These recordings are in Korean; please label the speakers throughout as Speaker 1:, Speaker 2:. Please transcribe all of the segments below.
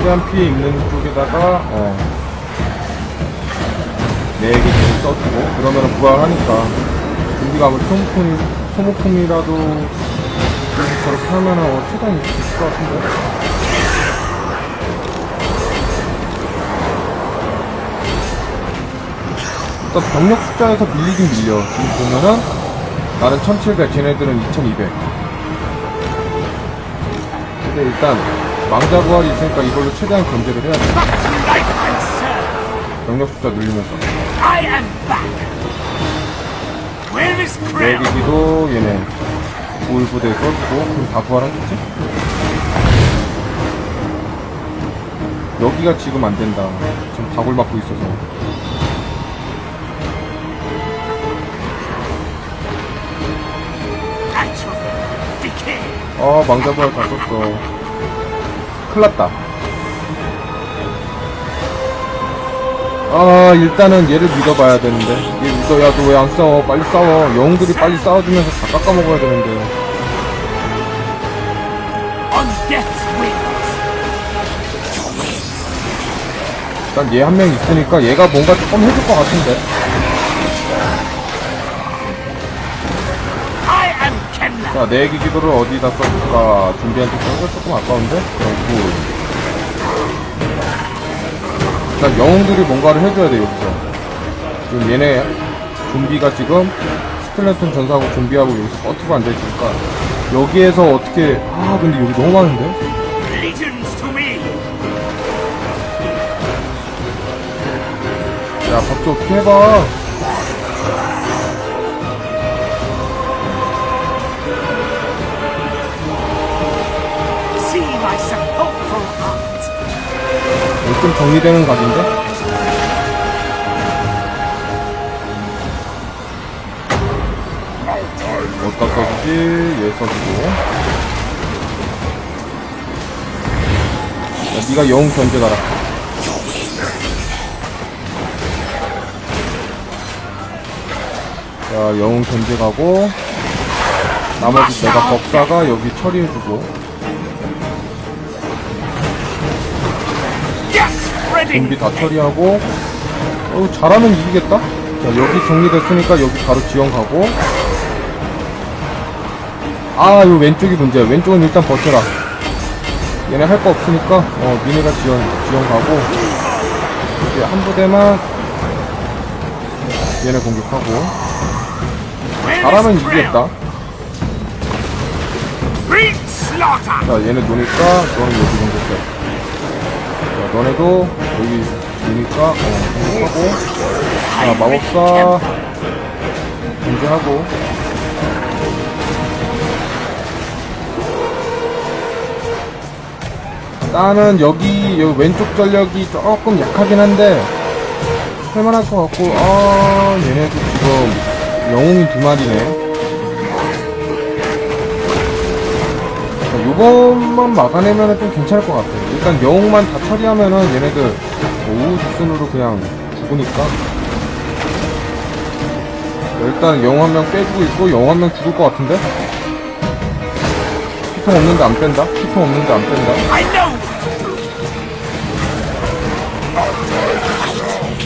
Speaker 1: 최대한 피해 있는 쪽에다가 어, 네개좀 써주고 그러면 부활하니까 좀비가 아무리 소모품이, 소모품이라도 좀 저렇게 하면은 어, 최대한 있을 것 같은데? 일단 병력 숫자에서 밀리긴 밀려. 지금 보면은 나는 1700 쟤네들은 2200 근데 일단 망자 부활이 있으니까 이걸로 최대한 견제를 해야 돼. 병력 숫자 늘리면서? 내기기도 얘네 올 부대 써주고 그럼 다 부활하겠지? 여기가 지금 안 된다 지금 다골 맞고 있어서. 아 망자 부활 다 썼어 큰일 났다. 아 일단은 얘를 믿어봐야 되는데. 얘 믿어 야 너 왜 안 싸워? 빨리 싸워. 영웅들이 빨리 싸워주면서 다 깎아먹어야 되는데. 일단 얘 한 명 있으니까 얘가 뭔가 조금 해줄 것 같은데 자, 내 기기도를 어디다 써줄까? 준비한 쪽 써서 조금 아까운데? 그리고 일단 영웅들이 뭔가를 해줘야 돼, 여기서. 지금 얘네 좀비가 지금 스켈레톤 전사하고 좀비하고 여기서 버티고 앉아있으니까 여기에서 어떻게 아 근데 여기 너무 많은데? 야 박쥐 어떻게 해봐 좀 정리되는 각인데? 어디다 써주지? 얘 써주고 야, 니가 영웅 견제 가라 자 영웅 견제 가고 나머지 내가 법사가 여기 처리해주고 좀비 다 처리하고. 어, 잘하면 이기겠다. 자 여기 정리됐으니까 여기 바로 지원 가고. 아 이거 왼쪽이 문제야. 왼쪽은 일단 버텨라. 얘네 할 거 없으니까 어 니네가 지원 지원 가고. 이제 한 부대만 얘네 공격하고. 잘하면? 이기겠다. 자 얘네 노니까 너는 여기 너네도 여기 노니까 어 공격하고. 자 마법사. 견제하고. 나는 여기 여기 왼쪽 전력이 조금 약하긴 한데 할만할 것 같고 아 얘네도 지금 영웅이 두 마리네 자, 요것만 막아내면 좀 괜찮을 것 같아. 일단 영웅만 다 처리하면은 얘네들 뭐 우후수순으로 그냥 죽으니까. 자, 일단 영웅 한 명 빼주고 있고 영웅 한 명 죽을 것 같은데? 피통 없는데 안 뺀다? 피통 없는데 안 뺀다?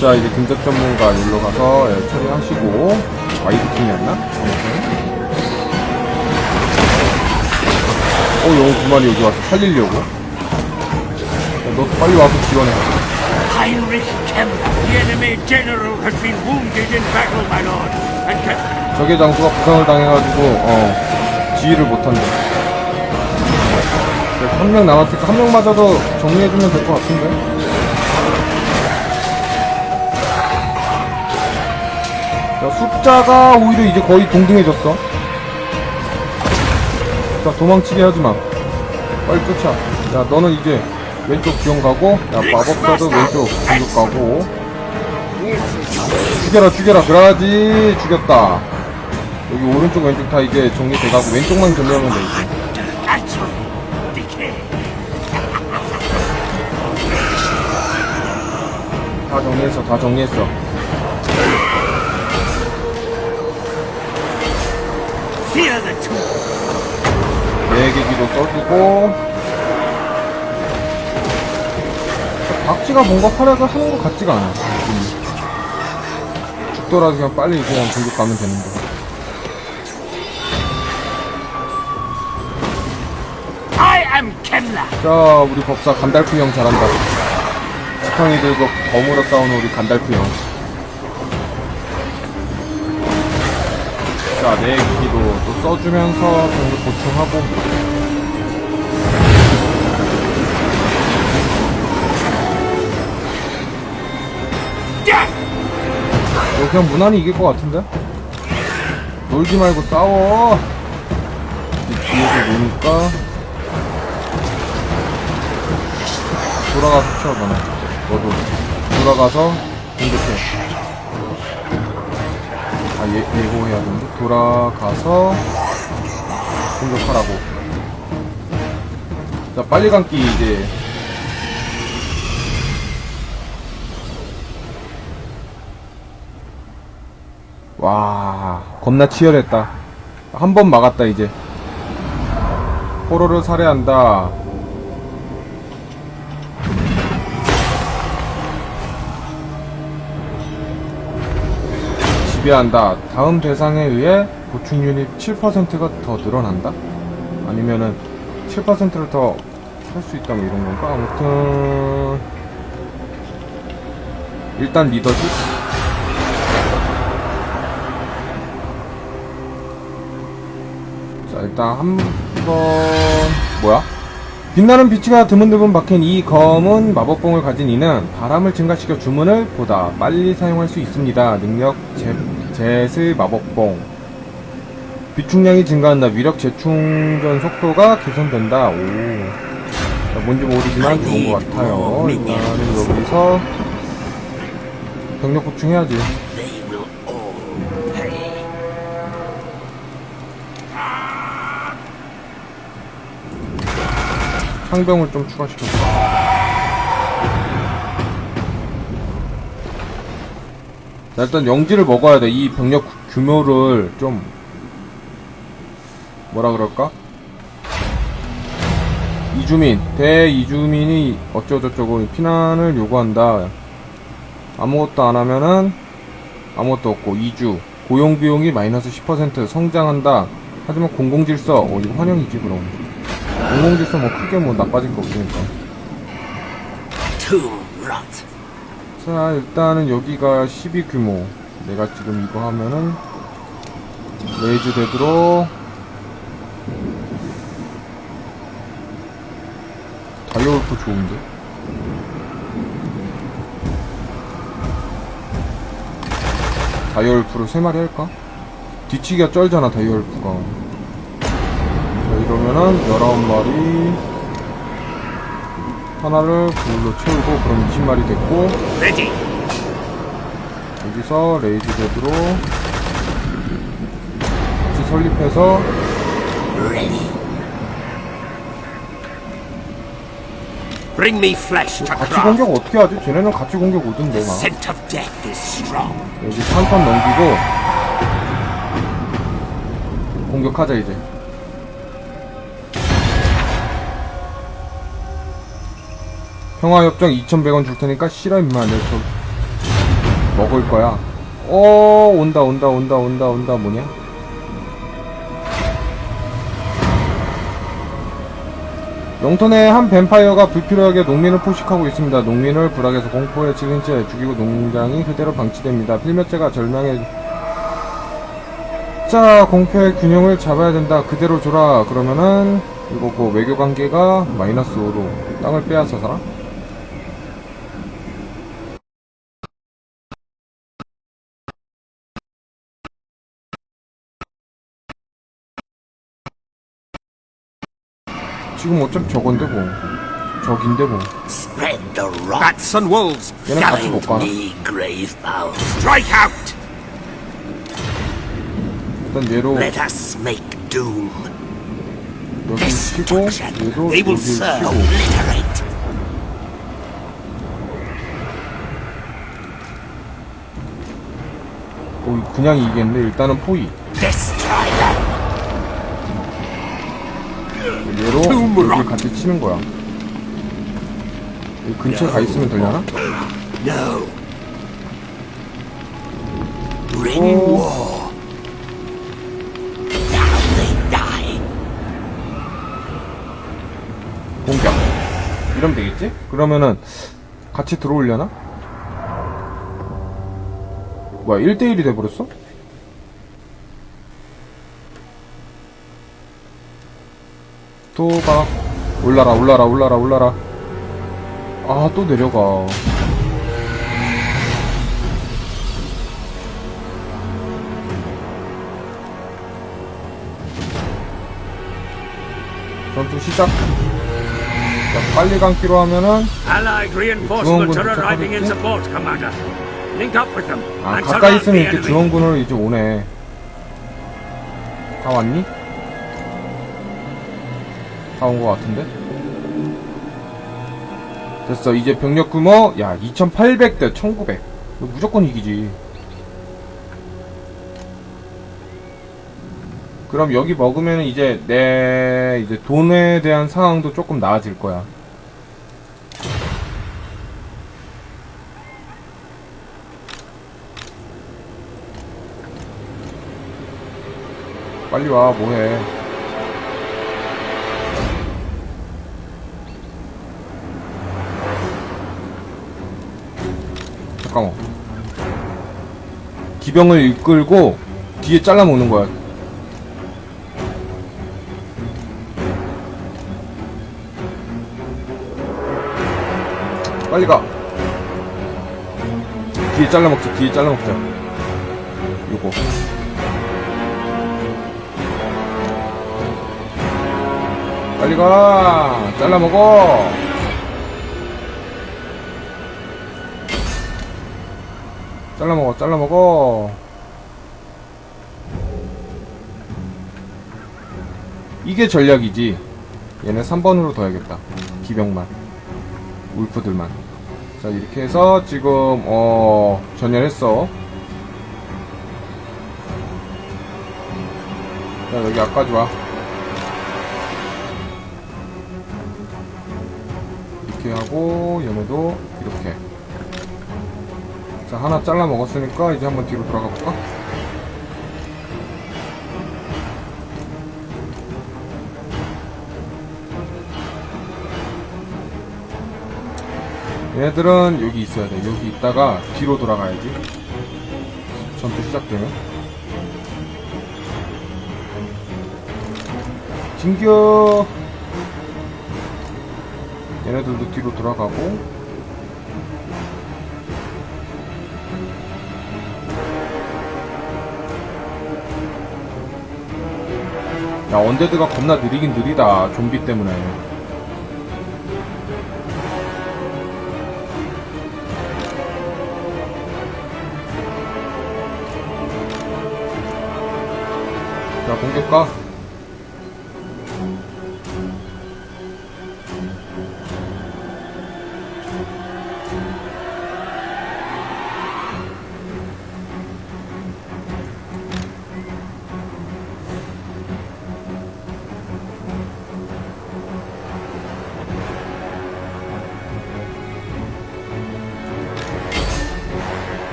Speaker 1: 자 이제 금색 전문가 일로 가서 예, 처리하시고 와이드 팀이었나? 어 영웅 두 마리 여기 와서 살리려고. 야, 너 빨리 와서 지원해. 적의 장수가 부상을 당해가지고 어 지휘를 못한대. 한명 남았으니까 한 명 맞아도 정리해주면 될 것 같은데. 자 숫자가 오히려 이제 거의 동등해졌어. 자 도망치게 하지 마. 빨리 쫓아. 야 너는 이제 왼쪽 지원 가고, 야 마법사도 왼쪽 공격 가고. 죽여라 죽여라 그래야지 죽였다. 여기 오른쪽 왼쪽 다 이제 정리돼가고 왼쪽만 정리하면 돼 이제. 다 정리했어 다 정리했어 네 개기도 써주고 찌가 뭔가 활약을 하는 것 같지가 않아. 느낌이. 죽더라도 그냥 빨리 그냥 공격 가면 되는데.
Speaker 2: I am Kemla.
Speaker 1: 자, 우리 법사 간달프 형 잘한다. 지팡이 들고 버무려 싸우는 우리 간달프 형. 내 기기도 또 써주면서 공격 보충하고.
Speaker 2: Death!
Speaker 1: 어, 그냥 무난히 이길 것 같은데? 놀지 말고 싸워! 이 뒤에서 노니까. 돌아가서 쳐, 너네. 너도. 돌아가서 공격해. 아, 예, 예고해야 되는데? 돌아가서 공격하라고. 자, 빨리 감기 이제. 와, 겁나 치열했다. 한 번 막았다, 이제. 포로를 살해한다. 지배한다. 다음 대상에 의해 보충 유닛 7%가 더 늘어난다? 아니면은 7%를 더 할 수 있다면 이런 건가? 아무튼 일단 리더십 자 일단 한번 뭐야? 빛나는 빛이가 드문드문 박힌 이 검은 마법봉을 가진 이는 바람을 증가시켜 주문을 보다 빨리 사용할 수 있습니다. 능력 제, 제스 마법봉 비충량이 증가한다. 위력 재충전 속도가 개선된다. 오. 자, 뭔지 모르지만 좋은 것 같아요. 일단은 여기서 병력 보충해야지.
Speaker 2: They will all pay.
Speaker 1: 상병을 좀 추가시켜줘. 자, 일단 영지를 먹어야 돼. 이 병력 규모를 좀 뭐라 그럴까? 이주민, 대이주민이 어쩌고저쩌고 피난을 요구한다. 아무것도 안 하면은 아무것도 없고 이주 고용 비용이 마이너스 10% 성장한다. 하지만 공공질서 어 이거 환영이지 그럼. 공공질서 뭐 크게 뭐 나빠질 거 없으니까. 자 일단은 여기가 12 규모. 내가 지금 이거 하면은 레이즈 되도록 다이얼프 좋은데? 다이얼프를 3마리 할까? 뒤치기가 쩔잖아 다이얼프가 자 이러면은 19마리 하나를 그걸로 채우고 그럼 20마리 됐고
Speaker 2: Ready.
Speaker 1: 여기서 레이즈 제드로 같이 설립해서
Speaker 2: Ready. Bring me flesh to
Speaker 1: 같이
Speaker 2: craft.
Speaker 1: 공격 어떻게 하지? 쟤네는 같이 공격 오던데 막
Speaker 2: scent of death is strong.
Speaker 1: 여기 한판 넘기고 공격하자 이제 평화협정 2100원 줄 테니까 싫어 임마 내저 먹을 거야 어 온다 온다 온다 온다 온다 뭐냐 영턴의 한 뱀파이어가 불필요하게 농민을 포식하고 있습니다. 농민을 불악에서 공포에 치른 채 죽이고 농장이 그대로 방치됩니다. 필멸자가 절망해 자 공포의 균형을 잡아야 된다. 그대로 줘라. 그러면은 이거 그 외교 관계가 마이너스 5로 땅을 빼앗아 살아? 지금 어차피 저건데 뭐 적인데 뭐
Speaker 2: Spread the rot. Bats and wolves.
Speaker 1: 얘는 같이 못 가나?
Speaker 2: me grave foul. Strike out.
Speaker 1: 일단 얘로
Speaker 2: Let us make doom.
Speaker 1: 여기 치고
Speaker 2: Destruction.
Speaker 1: 얘도
Speaker 2: They will
Speaker 1: 여기
Speaker 2: serve.
Speaker 1: 치고
Speaker 2: Obliterate.
Speaker 1: 어, 그냥 이겠는데 일단은 포위
Speaker 2: Destroy them.
Speaker 1: 얘로 여기 같이 치는 거야 이 근처에 가 있으면 되려나?
Speaker 2: No. War. Now they die.
Speaker 1: 공격. 이러면 되겠지? 그러면은 같이 들어오려나? 뭐야 1대1이 돼버렸어? 또 가. 올라라 올라라 올라라 올라라. 아 또 내려가. 전투 시작. 자, 빨리 감기로 하면은 도착하겠지?
Speaker 2: them
Speaker 1: 아 가까이 있으면 이렇게. 지원군으로 이제 오네 다 왔니? 다 온 것 같은데? 됐어. 이제 병력 규모 야 2800대 1900 이거 무조건 이기지. 그럼 여기 먹으면 이제 내 이제 돈에 대한 상황도 조금 나아질 거야. 빨리 와 뭐해 잠깐만. 기병을 이끌고 뒤에 잘라 먹는 거야. 빨리 가. 뒤에 잘라 먹자 뒤에 잘라 먹자. 요거. 빨리 가! 잘라 먹어! 잘라 먹어, 잘라 먹어! 이게 전략이지. 얘네 3번으로 둬야겠다. 기병만. 울프들만. 자, 이렇게 해서 지금, 어, 전열했어. 자, 여기 앞까지 와. 이렇게 하고 얘네도 이렇게 자 하나 잘라 먹었으니까 이제 한번 뒤로 돌아가 볼까? 얘네들은 여기 있어야 돼. 여기 있다가 뒤로 돌아가야지. 전투 시작되면. 진격! 얘네들도 뒤로 돌아가고 야 언데드가 겁나 느리긴 느리다 좀비 때문에. 자 공격가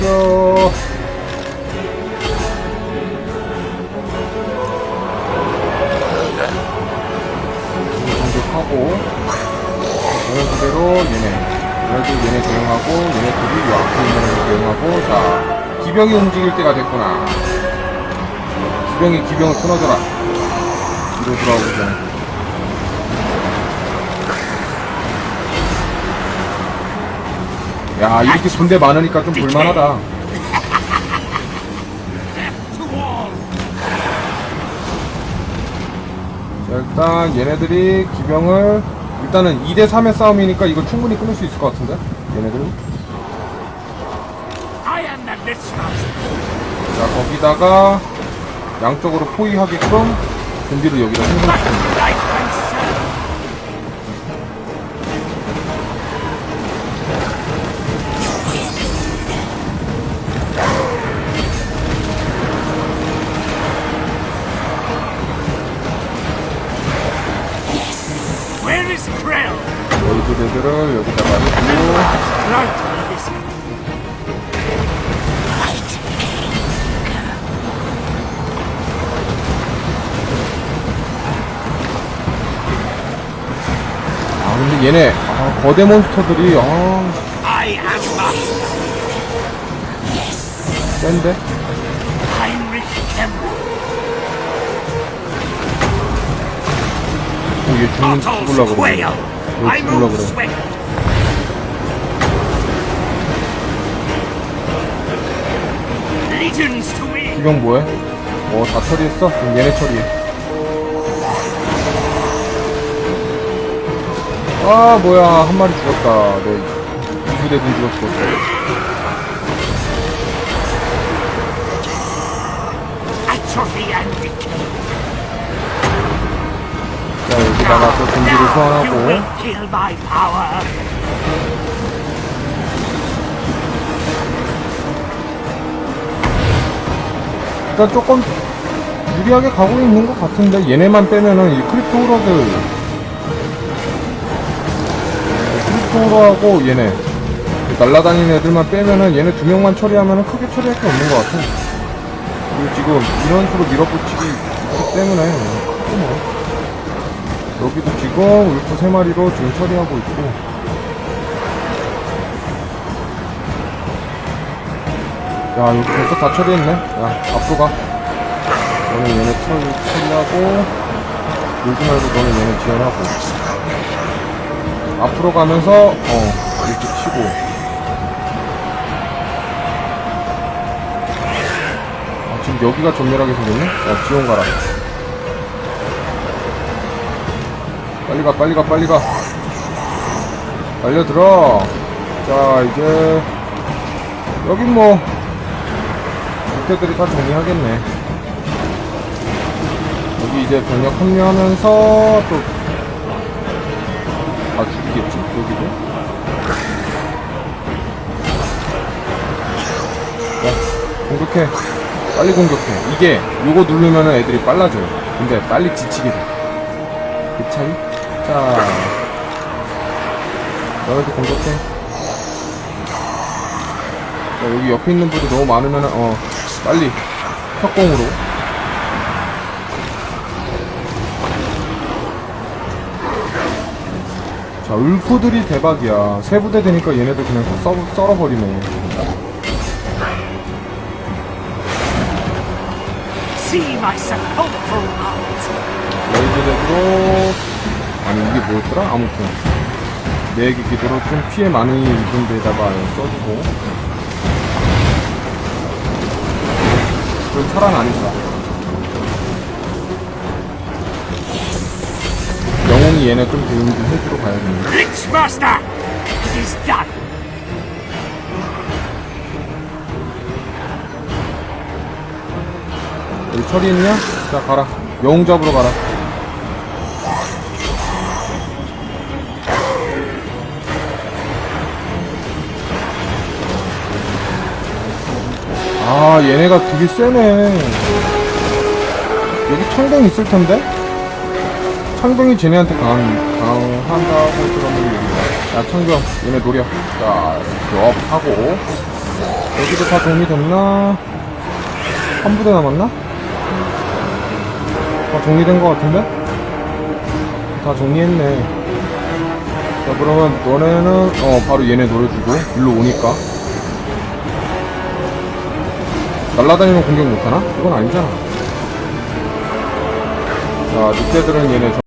Speaker 1: 자 공격 공격하고 그런 그대로 얘네 그래도 얘네 대응하고 얘네들이 요 앞에 있는 애 대응하고 자 기병이 움직일 때가 됐구나. 기병이 기병을 끊어줘라. 뒤로 돌아오기 전에 야 이렇게 군대 많으니까 좀 볼만하다. 자, 일단 얘네들이 기병을 일단은 2대 3의 싸움이니까 이거 충분히 끊을 수 있을 것 같은데?
Speaker 2: Litzmaster.
Speaker 1: 자 거기다가 양쪽으로 포위하게끔 준비를 여기다 생성시킵니다 늑대들을 여기다가
Speaker 2: listen.
Speaker 1: 아 근데 얘네 아, 거대 몬스터들이 아 센데?
Speaker 2: Heinrich Kemper.
Speaker 1: 어, 얘 죽는 죽을라
Speaker 2: quail. I move
Speaker 1: 그래
Speaker 2: swift. Legions to me.
Speaker 1: 이병 뭐해? 어다 처리했어? 그럼 얘네 처리해 아 뭐야 한 마리 죽었다 내 2부대군 죽었어
Speaker 2: Atrophy and decay. Now you
Speaker 1: 소환하고. 일단 조금 유리하게 가고 있는 것 같은데 얘네만 빼면은 이 크립토 호러들 크립토 호러하고 얘네. 날라다니는 애들만 빼면은 얘네 두 명만 처리하면은 크게 처리할 게 없는 것 같아. 그리고 지금 이런 식으로 밀어붙이기 때문에. 뭐 여기도 지금 울프 세 마리로 지금 처리하고 있고. 야 여기 벌써 다 처리했네. 야 앞으로 가. 너는 얘네 처리, 처리하고 놀지 말고 너는 얘네 지원하고. 앞으로 가면서 어 이렇게 치고. 아, 지금 여기가 전멸하게 생겼네? 어 지원 가라 빨리 가 빨리 가 빨리 가 달려들어 자 이제 여긴 뭐 늑대들이 다 정리하겠네. 여기 이제 병력 합류하면서 또, 아, 죽이겠지? 여기도? 야, 공격해. 빨리 공격해. 이게, 요거 누르면은 애들이 빨라져요. 근데 빨리 지치게 돼. 그 차이? 자, 너희도 공격해. 자, 여기 옆에 있는 분들 너무 많으면 어 빨리. 협공으로. 자 울프들이 대박이야. 세 부대 되니까 얘네들 그냥 다 썰, 썰어버리네.
Speaker 2: See my sepulchral mount.
Speaker 1: 레이즈덱으로 아니 이게 뭐였더라? 아무튼 내 기기대로 좀 피해 많이 입은 데다가 써주고 그럼 살아나니까 영웅이 얘네 좀 대응 좀 해주러 가야겠네
Speaker 2: Lich Master! It is done.
Speaker 1: 여기 처리했냐? 자 가라 영웅 잡으러 가라 아 얘네가 되게 세네 여기 창병 있을 텐데? 창병이 쟤네한테 강한, 강한다고 들었는데 야 창병 얘네 노려 자 드롭 하고 여기도 다 정리됐나? 한 부대 남았나? 다 정리된 것 같은데? 다 정리했네. 자, 그러면 너네는, 어, 바로 얘네 노려주고, 일로 오니까. 날라다니면 공격 못하나? 이건 아니잖아. 자, 늑대들은 얘네